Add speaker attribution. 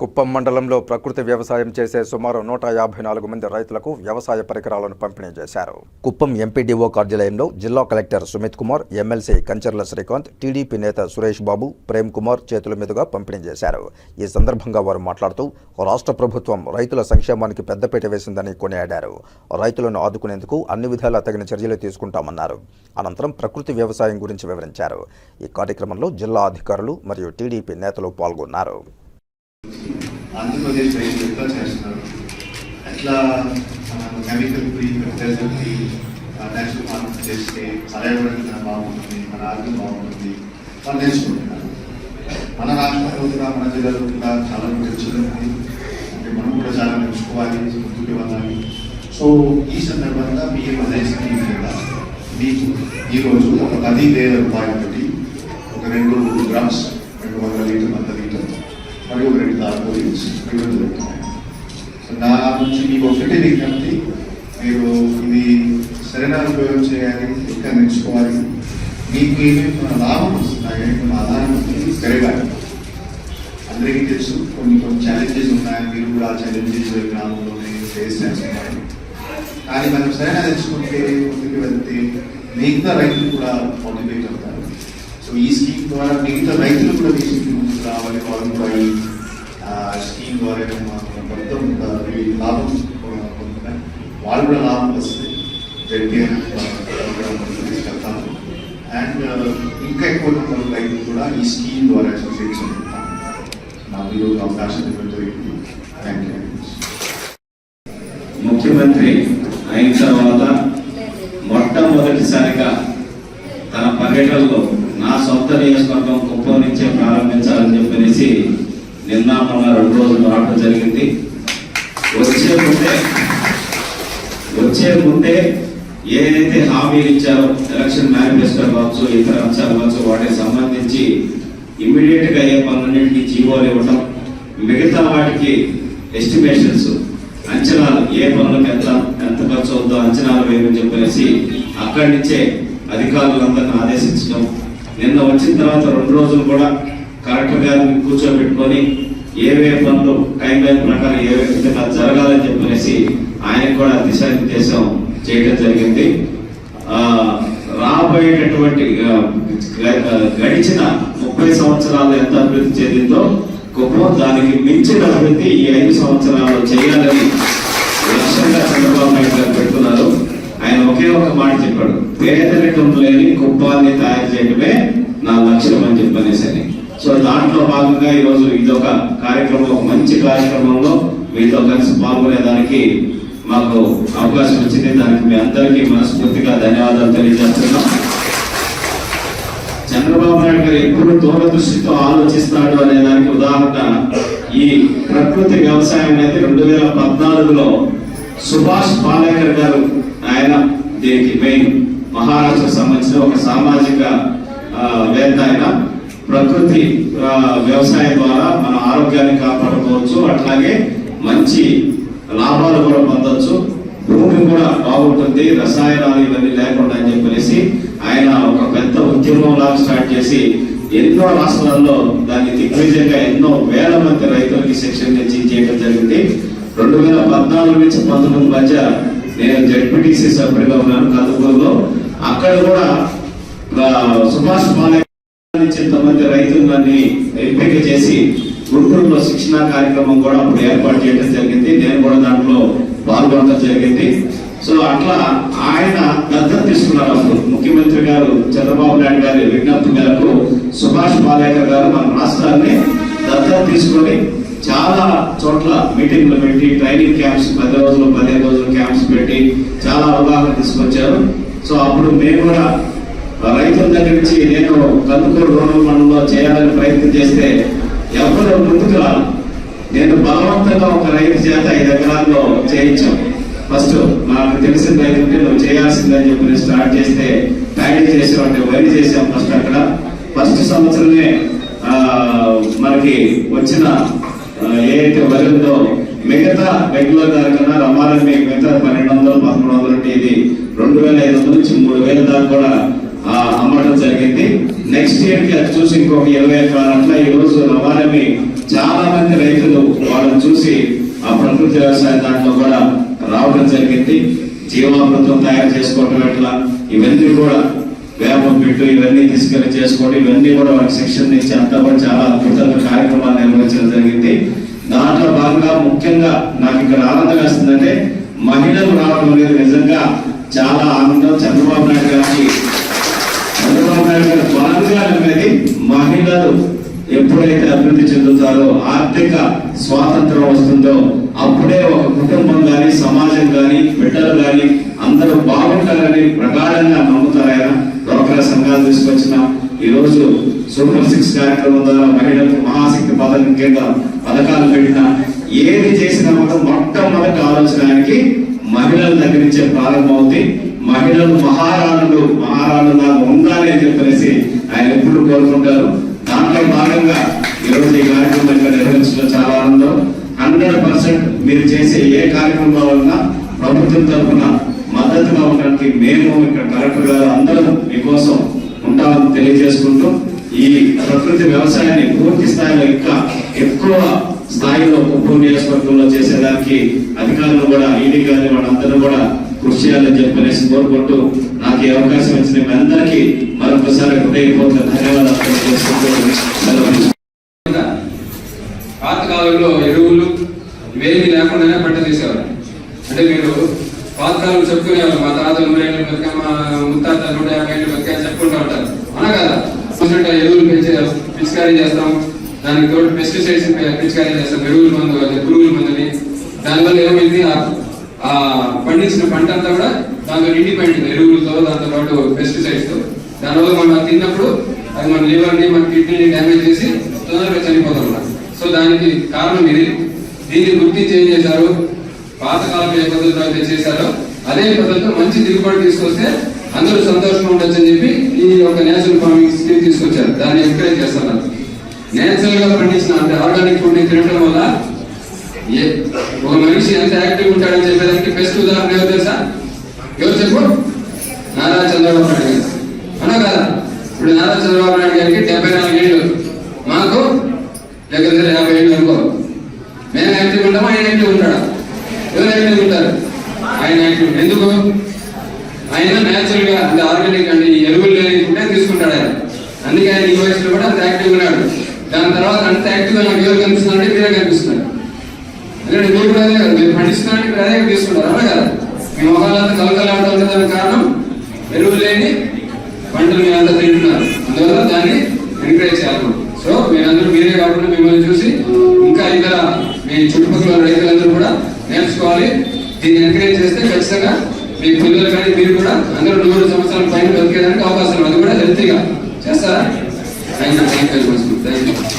Speaker 1: కుప్పం మండలంలో ప్రకృతి వ్యవసాయం చేసే సుమారు నూట యాభై నాలుగు మంది రైతులకు వ్యవసాయ పరికరాలను పంపిణీ చేశారు. కుప్పం ఎంపీడీఓ కార్యాలయంలో జిల్లా collector Sumit Kumar MLC Kancharla Srikanth TDP నేత సురేష్ బాబు ప్రేమ్ కుమార్ చేతుల మీదుగా పంపిణీ చేశారు. ఈ సందర్భంగా వారు మాట్లాడుతూ రాష్ట్ర ప్రభుత్వం రైతుల సంక్షేమానికి పెద్దపీట వేసిందని కొనియాడారు. రైతులను ఆదుకునేందుకు అన్ని విధాలా తగిన చర్యలు తీసుకుంటామన్నారు. అనంతరం ప్రకృతి వ్యవసాయం గురించి వివరించారు. ఈ కార్యక్రమంలో జిల్లా అధికారులు మరియు టీడీపీ నేతలు పాల్గొన్నారు.
Speaker 2: ఆంధ్రప్రదేశ్ రైతులు ఎట్లా చేస్తున్నారు ఎట్లా మనం chemical free fertilizer free natural farming చేస్తే పర్యావరణం బాగుంటుంది మన ఆరోగ్యం బాగుంటుంది వాళ్ళు నేర్చుకుంటున్నారు మన రాష్ట్రంలో కూడా మన జిల్లాలో కూడా చాలా నేర్చుకుంటుంది అంటే మనం కూడా చాలా నేర్చుకోవాలి ముందుకు వెళ్ళాలి. సో ఈ సందర్భంగా పిఎం అదే స్కీమ్ కింద మీకు ఈరోజు ఒక పది వేల రూపాయలు పెట్టి ఒక రెండు గ్రామ్స్ తార్పోలిన్స్ సో నా నుంచి మీకు ఒకటి విజ్ఞప్తి మీరు ఇది సరైన ఉపయోగం చేయాలి ఇంకా నేర్చుకోవాలి మీకు ఏమేమి లాభం వస్తున్నాయి ఏమేమి ఆధారం వస్తుంది పెరగాలి అందరికీ తెలుసు కొన్ని కొన్ని ఛాలెంజెస్ ఉన్నాయి మీరు కూడా ఆ ఛాలెంజెస్ గ్రామంలోనే ఫేస్ చేస్తున్నారు కానీ మనం సరైన తెలుసుకుంటే ముందుకు వెళ్తే మిగతా రైతులు కూడా మోటివేట్ అవుతారు సో ఈ స్కీమ్ ద్వారా మిగతా రైతులు కూడా తీసుకుని ముందుకు రావాలి వాళ్ళు కూడా స్కీమ్ ద్వారా మొత్తం లాభం పొందుతారు వాళ్ళు కూడా లాభం వస్తుంది జడ్పీ అండ్ ఇంకా ఎక్కువ మంది రైతులు కూడా ఈ స్కీమ్ ద్వారా అసోసియేట్స్ నాకు ఈరోజు అవకాశం ఇవ్వడం జరిగింది. థ్యాంక్ యూ
Speaker 3: ముఖ్యమంత్రి అయిన తర్వాత మొట్టమొదటిసారిగా తన పర్యటనలో నా సొంత నియోజకవర్గం కుప్పం నుంచే ప్రారంభించాలని చెప్పనేసి నిన్న మొన్న రెండు రోజులు రావడం జరిగింది. వచ్చే ముందే వచ్చే ముందే ఏదైతే హామీలు ఇచ్చారో ఎలక్షన్ మేనిఫెస్టో కావచ్చు ఇతర అంశాలు కావచ్చు వాటికి సంబంధించి ఇమ్మీడియట్గా అయ్యే పనులన్నింటినీ జీవోలు ఇవ్వటం మిగతా వాటికి ఎస్టిమేషన్స్ అంచనాలు ఏ పనులకు ఎంత ఎంత ఖర్చు అవుతుందో అంచనాలు వేయమని చెప్పేసి అక్కడి నుంచే అధికారులందరిని ఆదేశించడం నిన్న వచ్చిన తర్వాత రెండు రోజులు కూడా కలెక్టర్ గారిని కూర్చోబెట్టుకొని ఏవే పనులు టైం లైన్ ప్రకారం ఏ విధంగా జరగాలని చెప్పనేసి ఆయనకు కూడా దిశానిర్దేశం చేయడం జరిగింది. రాబోయేటటువంటి గడిచిన ముప్పై సంవత్సరాలు ఎంత అభివృద్ధి చెందిందో గొప్ప దానికి మించిన అభివృద్ధి ఈ ఐదు సంవత్సరాలు చేయాలని లక్ష్యంగా చంద్రబాబు నాయుడు గారు పెడుతున్నారు. ఆయన ఒకే ఒక మాట చెప్పాడు పేదరికం లేని కుప్పాన్ని తయారు చేయడమే నా లక్ష్యం అని చెప్పనేసి అని సో దాంట్లో భాగంగా ఈరోజు ఇదొక కార్యక్రమం ఒక మంచి కార్యక్రమంలో మీతో కలిసి పాల్గొనేదానికి మాకు అవకాశం వచ్చింది దానికి మీ అందరికీ మనస్ఫూర్తిగా ధన్యవాదాలు తెలియజేస్తున్నాం. చంద్రబాబు నాయుడు గారు ఎప్పుడు దూరదృష్టితో ఆలోచిస్తాడు అనే దానికి ఉదాహరణ ఈ ప్రకృతి వ్యవసాయం అనేది రెండు వేల పద్నాలుగులో సుభాష్ పాలేకర్ గారు ఆయన దీనికి మెయిన్ మహారాష్ట్రకు సంబంధించిన ఒక సామాజిక వేత్త ఆయన. ప్రకృతి వ్యవసాయం ద్వారా మన ఆరోగ్యాన్ని కాపాడుకోవచ్చు. అట్లాగే మంచి లాభాలు కూడా పొందవచ్చు భూమి కూడా బాగుంటుంది. రసాయనాలు ఇవన్నీ లేకుండా అని చెప్పేసి ఆయన ఒక పెద్ద ఉద్యమం లాగా స్టార్ట్ చేసి ఎన్నో రాష్ట్రాల్లో దాన్ని దిగ్విజయంగా ఎన్నో వేల మంది రైతులకి శిక్షణ ఇచ్చి చేయడం జరిగింది. రెండు వేల పద్నాలుగు నుంచి పంతొమ్మిది మధ్య నేను జడ్పీటీసీ సభ్యుడిగా ఉన్నాను. కందుకూరులో అక్కడ కూడా సుభాష్ పాలే ఇంతమంది రైతులని ఎంపిక చేసి గుంటూరులో శిక్షణ కార్యక్రమం కూడా అప్పుడు ఏర్పాటు చేయడం జరిగింది. నేను కూడా దాంట్లో పాల్గొనడం జరిగింది. సో అట్లా ఆయన దత్తత తీసుకున్నారు అప్పుడు. ముఖ్యమంత్రి గారు చంద్రబాబు నాయుడు గారి విజ్ఞప్తి మేరకు సుభాష్ పాలేకర్ గారు మన రాష్ట్రాన్ని దత్తత తీసుకొని చాలా చోట్ల మీటింగ్లు పెట్టి ట్రైనింగ్ క్యాంప్స్ పది రోజులు పదిహేను రోజులు క్యాంప్స్ పెట్టి చాలా అవగాహన తీసుకొచ్చారు. సో అప్పుడు మేము కూడా రైతుల దగ్గర నుంచి నేను కందుకూరు రూరల్ మండలంలో చేయాలని ప్రయత్నం చేస్తే ఎవరు ముందుకు రాను నేను బలవంతంగా ఒక రైతు చేత ఐదు ఎకరాల్లో చేయించాం. ఫస్ట్ నాకు తెలిసిన రైతు ఉంటే నువ్వు చేయాల్సిందని చెప్పి నేను స్టార్ట్ చేస్తే ప్యాడీ చేసాం అంటే వరి చేసాం ఫస్ట్ అక్కడ. ఫస్ట్ సంవత్సరమే మనకి వచ్చిన ఏదైతే వరి ఉందో మిగతా రెగ్యులర్ దాని కన్నా రమాలని మిగతా పన్నెండు వందలు పదమూడు వందలు అంటే ఇది రెండు వేల ఐదు వందల నుంచి మూడు వేల దాకా కూడా అమ్మడం జరిగింది. నెక్స్ట్ ఇయర్కి అది చూసి ఇంకొక ఇరవై ఎకరాలు అట్లా ఈ రోజు రవాణామి చాలా మంది రైతులు ప్రకృతి వ్యవసాయం దాంట్లో కూడా రావడం జరిగింది. జీవామృతం తయారు చేసుకోవటం ఎట్లా? ఇవన్నీ కూడా వేప పెట్టు ఇవన్నీ తీసుకెళ్ళి చేసుకోవడం ఇవన్నీ కూడా వాళ్ళకి శిక్షణ ఇచ్చి అంతా కూడా చాలా అద్భుతంగా కార్యక్రమాలు నిర్వహించడం జరిగింది. దాంట్లో భాగంగా ముఖ్యంగా నాకు ఇక్కడ ఆనందం వేస్తుందంటే మహిళలు రావడం అనేది నిజంగా చాలా ఆనందం. చంద్రబాబు నాయుడు గారికి చంద్రబాబు నాయుడు గారి బలంగా అనేది మహిళలు ఎప్పుడైతే అభివృద్ధి చెందుతారో ఆర్థిక స్వాతంత్రం వస్తుందో అప్పుడే ఒక కుటుంబం కానీ సమాజం కానీ బిడ్డలు కానీ అందరూ బాగుంటారని ప్రగాఢంగా నమ్ముతారు ఆయన? సంఘాలు తీసుకొచ్చిన ఈ సూపర్ సిక్స్ కార్యక్రమం ద్వారా మహిళలకు మహాశక్తి పథకం కింద పథకాలు పెట్టిన ఏది చేసినా కూడా మొట్టమొదటి ఆలోచనకి మహిళల దగ్గర నుంచే ప్రారంభమవుతుంది మహిళలు మహారాణులు మహారాణులు నాకు ఉండాలి అని చెప్పనేసి ఆయన ఎప్పుడు కోరుకుంటారు. భాగంగా ఈరోజు ఈ కార్యక్రమం నిర్వహించడం చాలా ఆనందం. హండ్రెడ్ పర్సెంట్ మీరు చేసే ఏ కార్యక్రమంలో ఉన్నా ప్రభుత్వం తరఫున మద్దతుగా ఉండడానికి మేము ఇక్కడ కలెక్టర్ గారు అందరూ మీకోసం ఉంటామని తెలియజేసుకుంటూ ఈ ప్రకృతి వ్యవసాయాన్ని పూర్తి స్థాయిలో ఇంకా ఎక్కువ స్థాయిలో కుప్పం నియోజకవర్గంలో చేసేదానికి అధికారులు కూడా ఈడీ గారి వాళ్ళందరూ కూడా కృషి చేయాలని చెప్పనేసి కోరుకుంటూ నాకు ఈ అవకాశం ఇచ్చిన మీ అందరికీ మరొకసారి హృదయపూర్వక ధన్యవాదాలు
Speaker 4: పాత కాలంలో ఎరువులు ఇవేమీ లేకుండానే పంట తీసేవారు. అంటే మీరు పాత కాలం చెప్పుకునేవారు మా తాత నూరు ఏళ్ళు బతికా మా ముత్తాత నూట యాభై ఏళ్ళు బతికా చెప్పుకుంటూ ఉంటారు. అవునా కదా? చూసినట్టు ఎరువులు పెంచే పిచికారీ చేస్తాం. దానికి తోడు పెస్టిసైడ్స్ పిచికారీ చేస్తాం. ఎరువుల మందు పురుగుల మందుని. దానివల్ల ఏమైంది? ఆ- పండించిన పంట అంతా కూడా దాంతో నిండిపోయింది. ఎరువులతో దాంతో పాటు పెస్టిసైడ్స్తో. దానివల్ల మనం తిన్నప్పుడు అది మన లివర్ని మన కిడ్నీని డ్యామేజ్ చేసి తొందరగా చనిపోతాం సో దానికి కారణం ఇది. దీన్ని గుర్తించి ఏం చేశారు? పాతకాలం ఏ పద్ధతిలో అయితే చేశారో అదే పద్ధతిలో మంచి దిగుబడి తీసుకొస్తే అందరూ సంతోషంగా ఉండొచ్చు అని చెప్పి ఈ ఒక నేచురల్ ఫార్మింగ్ స్కీమ్ తీసుకొచ్చారు. దాన్ని ఎంకరేజ్ చేస్తున్నారు. నేచురల్గా పండించిన అంటే ఆర్గానిక్ ఫుడ్ తినడం వల్ల ఏ- ఒక మనిషి ఎంత యాక్టివ్ ఉంటాడని చెప్పేదానికి బెస్ట్ ఉదాహరణ ఎవరు తెలుసా? ఎవరు చెప్పు? నారా చంద్రబాబు నాయుడు గారు. అవునా కదా? ఇప్పుడు నారా చంద్రబాబు నాయుడు గారికి డెబ్బై నాలుగు ఏళ్ళు. మాకు దగ్గర యాభై ఏళ్ళు అనుకో. మేము యాక్టివ్ ఉంటామో? ఆయన యాక్టివ్ ఉంటాడా? ఎవరు యాక్టివ్ ఉంటారు? ఆయన యాక్టివ్ ఎందుకు? ఆయన న్యాచురల్గా అంటే ఆర్గానిక్ అంటే ఎరువులు లేని తీసుకుంటాడు ఆయన. అందుకే ఆయన ఈ వయసులో కూడా అంత యాక్టివ్ ఉన్నాడు. దాని తర్వాత అంత యాక్టివ్ నాకు ఎవరు కనిపిస్తున్నారంటే మీరే కనిపిస్తున్నారు. ఎందుకంటే మీరు కూడా అదే కదా మీరు పండిస్తున్నారంటే అదే తీసుకున్నారు అవునా కదా. మీ మొహాలంతా కలకలాడుతుంది దానికి కారణం ఎరువులు లేని పంటలు మీరంతా తింటున్నారు. అందువల్ల దాన్ని ఎంకరేజ్ చేయాలి సో మీరందరూ మీరే కాకుండా మిమ్మల్ని చూసి ఇంకా ఇతర మీ చుట్టుపక్కల రైతులందరూ కూడా నేర్చుకోవాలి. దీన్ని ఎంకరేజ్ చేస్తే ఖచ్చితంగా మీ పిల్లలు కానీ మీరు కూడా అందరూ నూరు సంవత్సరాల పైన బతికేదానికి అవకాశం అది కూడా హెల్తీగా చేస్తారా? Thank you thank you